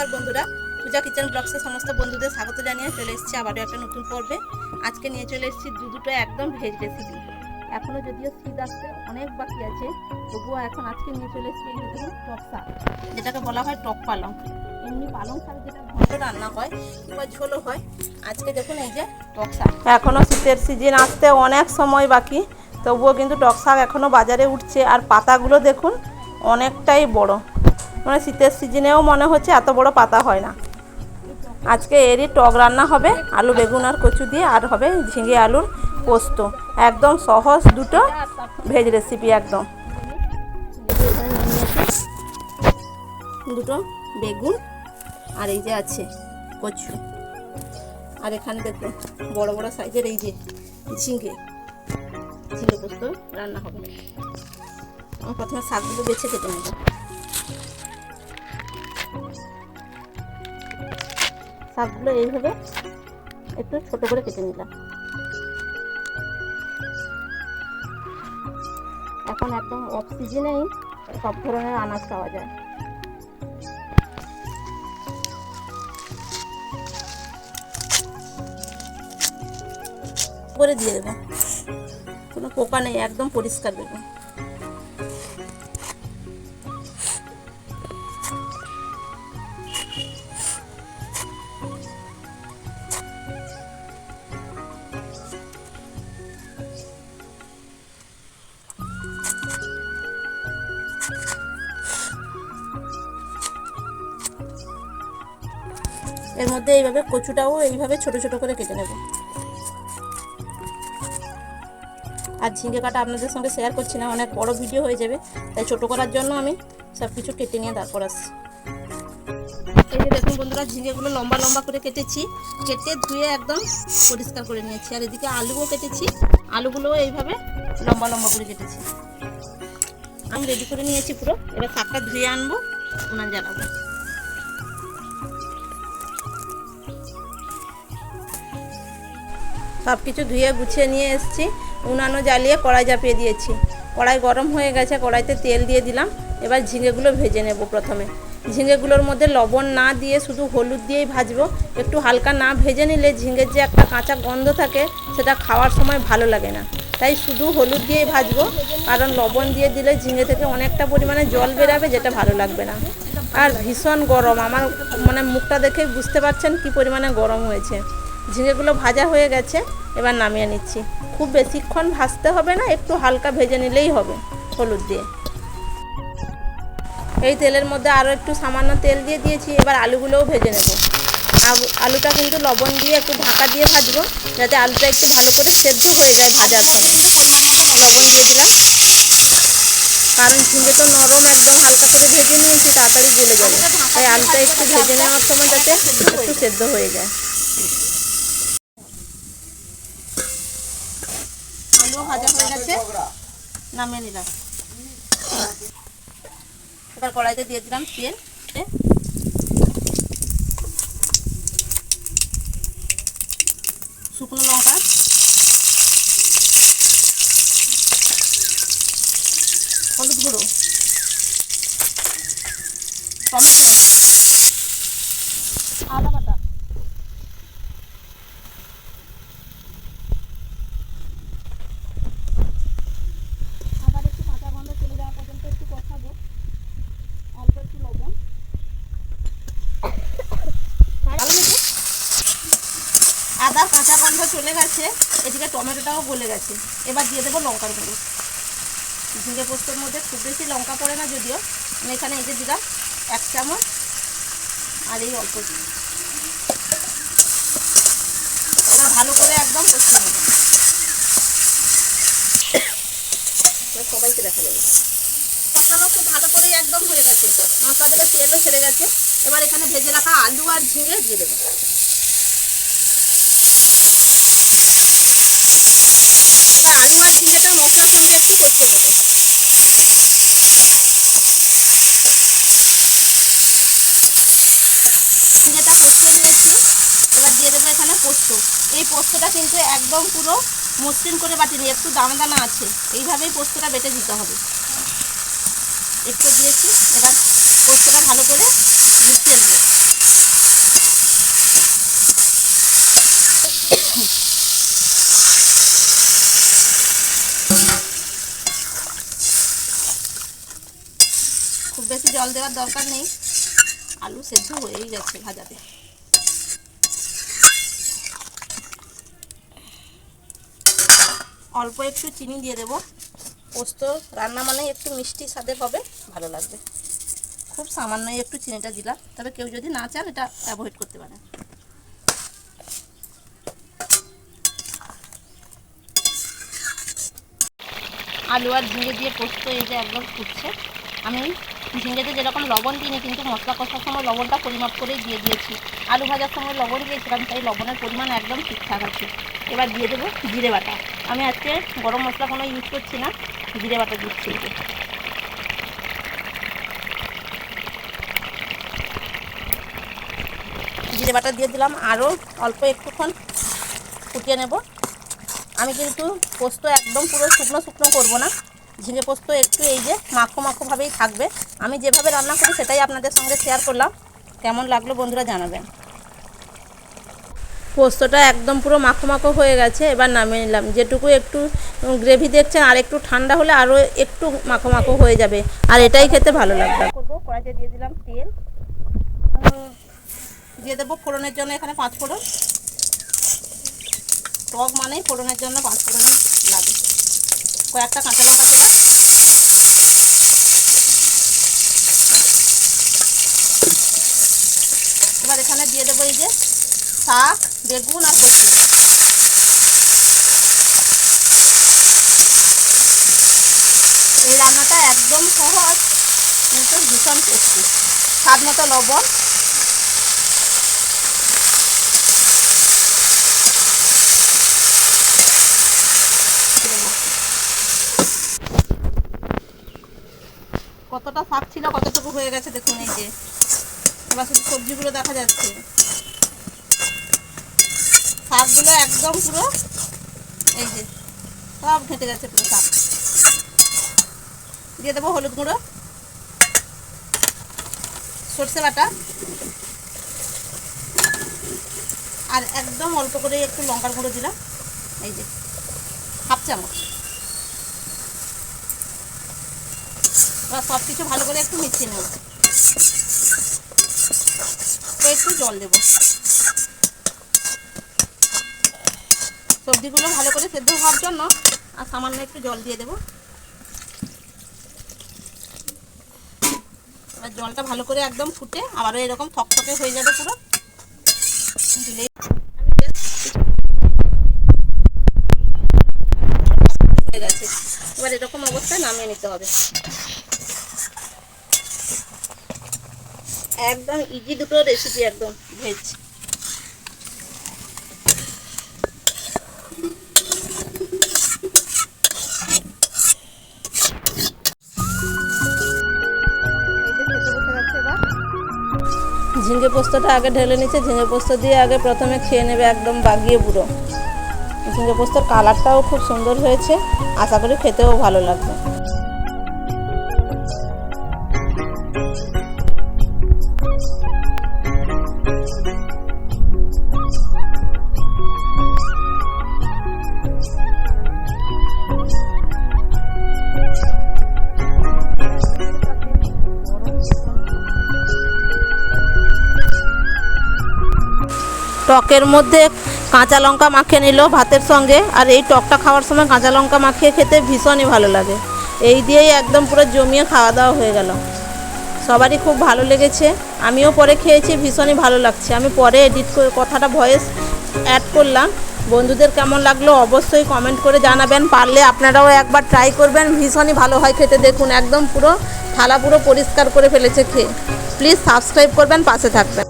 নমস্কার বন্ধুরা। পূজা কিচেন ব্লগসে সমস্ত বন্ধুদের স্বাগত জানিয়ে চলে এসেছি আবারও একটা নতুন পর্বে। আজকে নিয়ে চলে এসেছি দু দুটো একদম ভেজ রেসিপি এখনও যদিও শীত আসতে অনেক বাকি আছে, তবুও এখন আজকে নিয়ে চলে এসেছি টক শাক, যেটাকে বলা হয় টক পালং। এমনি পালং শাক যেটা ঘন্ট রান্না হয় কিংবা ঝোলও হয়, আজকে দেখুন এই যে টক শাক। এখনও শীতের সিজন আসতে অনেক সময় বাকি, তবুও কিন্তু টক শাক এখনও বাজারে উঠছে। আর পাতাগুলো দেখুন, অনেকটাই বড়। মানে শীতের সিজনেও মনে হচ্ছে এত বড় পাতা হয় না। আজকে এরই টক রান্না হবে, আলু, বেগুন আর কচু দিয়ে, আর হবে ঝিঙে আলুর পোস্ত। একদম সহজ দুটো ভেজ রেসিপি একদম। দুটো বেগুন আর এই যে আছে কচু। আর এখানে দেখুন বড় বড় সাইজের এই যে ঝিঙে ঝিঙে পোস্ত রান্না হবে। প্রথমে শাকগুলো বেছে কেটে নেব। শাকগুলো এইভাবে একটু ছোট করে কেটে নিলাম। এখন একদম অফ সিজনেই সব ধরনের আনাজ পাওয়া যায়। করে দিয়ে দেবো। কোনো পোকা নেই, একদম পরিষ্কার বেগুন এর মধ্যে এইভাবে কচুটাও এইভাবে ছোট ছোট করে কেটে নেব। আর ঝিঙে কাটা আপনাদের সঙ্গে শেয়ার করছি না অনেক বড় ভিডিও হয়ে যাবে, তাই ছোট করার জন্য আমি সব কিছু কেটে নিয়ে তারপর আসছি। এই যে দেখুন বন্ধুরা, ঝিঙেগুলো লম্বা লম্বা করে কেটেছি, কেটে ধুয়ে একদম পরিষ্কার করে নিয়েছি। আর এদিকে আলুও কেটেছি, আলুগুলোও এইভাবে লম্বা লম্বা করে কেটেছি। আমি রেডি করে নিয়েছি পুরো, এবার শাকটা ধুয়ে আনব, উনান জ্বালাবো সব কিছু ধুয়ে গুছিয়ে নিয়ে এসেছি। উনানো জ্বালিয়ে কড়াই চাপিয়ে দিয়েছি। কড়াই গরম হয়ে গেছে, কড়াইতে তেল দিয়ে দিলাম। এবার ঝিঙেগুলো ভেজে নেব প্রথমে। ঝিঙেগুলোর মধ্যে লবণ না দিয়ে শুধু হলুদ দিয়েই ভাজবো। একটু হালকা না ভেজে নিলে ঝিঙের যে একটা কাঁচা গন্ধ থাকে, সেটা খাওয়ার সময় ভালো লাগে না। তাই শুধু হলুদ দিয়েই ভাজবো। কারণ লবণ দিয়ে দিলে ঝিঙে থেকে অনেকটা পরিমাণে জল বেরাবে, যেটা ভালো লাগবে না। আর ভীষণ গরম। আমার মানে মুখটা দেখে বুঝতে পারছেন কি পরিমাণে গরম হয়েছে। ঝিঙেগুলো ভাজা হয়ে গেছে, এবার নামিয়ে নিচ্ছি। খুব বেশিক্ষণ ভাজতে হবে না, একটু হালকা ভেজে নিলেই হবে, হলুদ দিয়ে। এই তেলের মধ্যে আরও একটু সামান্য তেল দিয়ে দিয়েছি, এবার আলুগুলোও ভেজে নেব। আলুটা কিন্তু লবণ দিয়ে একটু ঢাকা দিয়ে ভাজবো, যাতে আলুটা একটু ভালো করে সেদ্ধ হয়ে যায় ভাজার সময়। লবণ দিয়ে দিলাম। কারণ ঝিঙে তো নরম একদম, হালকা করে ভেজে নিয়েছি, তাড়াতাড়ি গলে যাবে। তাই আলুটা একটু ভেজে নেওয়ার সময় যাতে একটু সেদ্ধ হয়ে যায় আলুও ভাজা হয়ে গেছে নামিয়ে নিলাম। এবার কড়াইতে দিয়ে দিলাম তেল। শুকনো লঙ্কা। হলুদ গুঁড়ো। টমেটো। আদা বাটা আবার একটু কাঁচা গন্ধ চলে যাওয়া পর্যন্ত একটু কষাবো অল্প একটু লবণ আদার কাঁচা গন্ধ চলে গেছে, এদিকে টমেটোটাও গলে গেছে। এবার দিয়ে দেবো লঙ্কার গুঁড়ো। ঝিঙে পোস্তর মধ্যে খুব বেশি লঙ্কা পড়ে না যদিও। আমি এখানে এই যে দিলাম এক চামচ, আর এই অল্প। এবার ভালো করে একদম কষিয়ে নেব। সবাইকে দেখা যাবে খুব ভালো করেই একদম হয়ে গেছে। মশলা থেকে তেলও ছেড়ে গেছে। এবার এখানে ভেজে রাখা আলু আর ঝিঙে দিয়ে দেবো এবার আলু আর ঝিঙেটা মশলার কষিয়ে নেব ঝিঙেটা এবার দিয়ে দেবো এখানে পোস্ত। এই পোস্তটা কিন্তু একদম পুরো মসৃণ করে বাটিনি, একটু দানা দানা আছে। এইভাবেই পোস্তটা বেটে দিতে হবে। একটু দিয়েছি, এবার পোস্তটা ভালো করে মিশিয়ে নেব। বেশি জল দেওয়ার দরকার নেই। আলু সেদ্ধ হয়েই গেছে ভাজাতে। অল্প একটু চিনি দিয়ে দেবো। পোস্ত রান্না মানে একটু মিষ্টি স্বাদের হবে, ভালো লাগবে। খুব সামান্যই একটু চিনিটা দিলাম, তবে কেউ যদি না চান এটা অ্যাভয়েড করতে পারেন। আলু আর ঝিঙে দিয়ে পোস্ত এই যে একদম ফুটছে। আমি ঝিঙেতে যেরকম লবণ দিইনি, কিন্তু মশলা কষার সময় লবণটা পরিমাপ করেই দিয়ে দিয়েছি। আলু ভাজার সময় লবণ দিয়েছিলাম তাই লবণের পরিমাণ একদম ঠিকঠাক আছে। এবার দিয়ে দেবো জিরে বাটা। আমি আজকে গরম মশলা কোনো ইউজ করছি না, জিরে বাটা দিচ্ছি। জিরে বাটা দিয়ে দিলাম আরও অল্প একটুক্ষণ ফুটিয়ে নেব। আমি কিন্তু পোস্ত একদম পুরো শুকনো শুকনো করব না। ঝিঙে পোস্ত একটু এই যে মাখো মাখোভাবেই থাকবে। আমি যেভাবে রান্না করি সেটাই আপনাদের সঙ্গে শেয়ার করলাম। কেমন লাগল বন্ধুরা জানাবেন। পোস্তটা একদম পুরো মাখো মাখো হয়ে গেছে এবার নামিয়ে নিলাম। যেটুকু একটু গ্রেভি দেখছেন আর একটু ঠান্ডা হলে আরও একটু মাখো মাখো হয়ে যাবে। আর এটাই খেতে ভালো লাগবে। করব কড়াইতে দিয়ে দিলাম তেল। দিয়ে দেবো ফোড়নের জন্য এখানে পাঁচ ফোড়ন। টক মানেই ফোড়নের জন্য পাঁচ ফোড়ন লাগে। কয়েকটা কাঁচা লঙ্কা দিলাম এবার এখানে দিয়ে দেবো এই যে শাক, বেগুন আর কচু এই রান্নাটা একদম সহজ, কিন্তু ভীষণ টেস্টি। স্বাদ মতো লবণ। কতটা শাক ছিল, কতটুকু হয়ে গেছে, দেখুন এই যে। এবার শুধু সবজিগুলো দেখা যাচ্ছে। শাকগুলো একদম পুরো এই যে, সব ঘেঁটে গেছে পুরো শাক। দিয়ে দেবো হলুদ গুঁড়ো, সর্ষে বাটা, আর একদম অল্প করে একটু লঙ্কার গুঁড়ো দিলাম। এই যে, হাফ চামচ। সব কিছু ভালো করে একটু মিশিয়ে নেব। একটু জল দেব। সবজিগুলো ভালো করে সেদ্ধ হওয়ার জন্য আর সামান্য একটু জল দিয়ে দেব। এবার জলটা ভালো করে একদম ফুটে আবারও এরকম থকথকে হয়ে যাবে পুরো। এবার এরকম অবস্থায় নামিয়ে নিতে হবে। একদম ইজি দুটো রেসিপি একদম ভেজ ঝিঙে পোস্তটা আগে ঢেলে নিচ্ছে ঝিঙে পোস্ত দিয়ে আগে প্রথমে খেয়ে নেবে একদম বাগিয়ে পুরো ঝিঙে পোস্তর কালারটাও খুব সুন্দর হয়েছে, আশা করি খেতেও ভালো লাগবে। টকের মধ্যে কাঁচা লঙ্কা মাখিয়ে নিল ভাতের সঙ্গে। আর এই টকটা খাওয়ার সময় কাঁচা লঙ্কা মাখিয়ে খেতে ভীষণই ভালো লাগে। এই দিয়েই একদম পুরো জমিয়ে খাওয়া দাওয়া হয়ে গেল। সবারই খুব ভালো লেগেছে। আমিও পরে খেয়েছি, ভীষণই ভালো লাগছে। আমি পরে এডিট করে কথাটা ভয়েস অ্যাড করলাম। বন্ধুদের কেমন লাগল অবশ্যই কমেন্ট করে জানাবেন। পারলে আপনারাও একবার ট্রাই করবেন। ভীষণই ভালো হয় খেতে। দেখুন, একদম পুরো থালা পুরো পরিষ্কার করে ফেলেছে খেয়ে। প্লিজ সাবস্ক্রাইব করবেন, পাশে থাকবেন।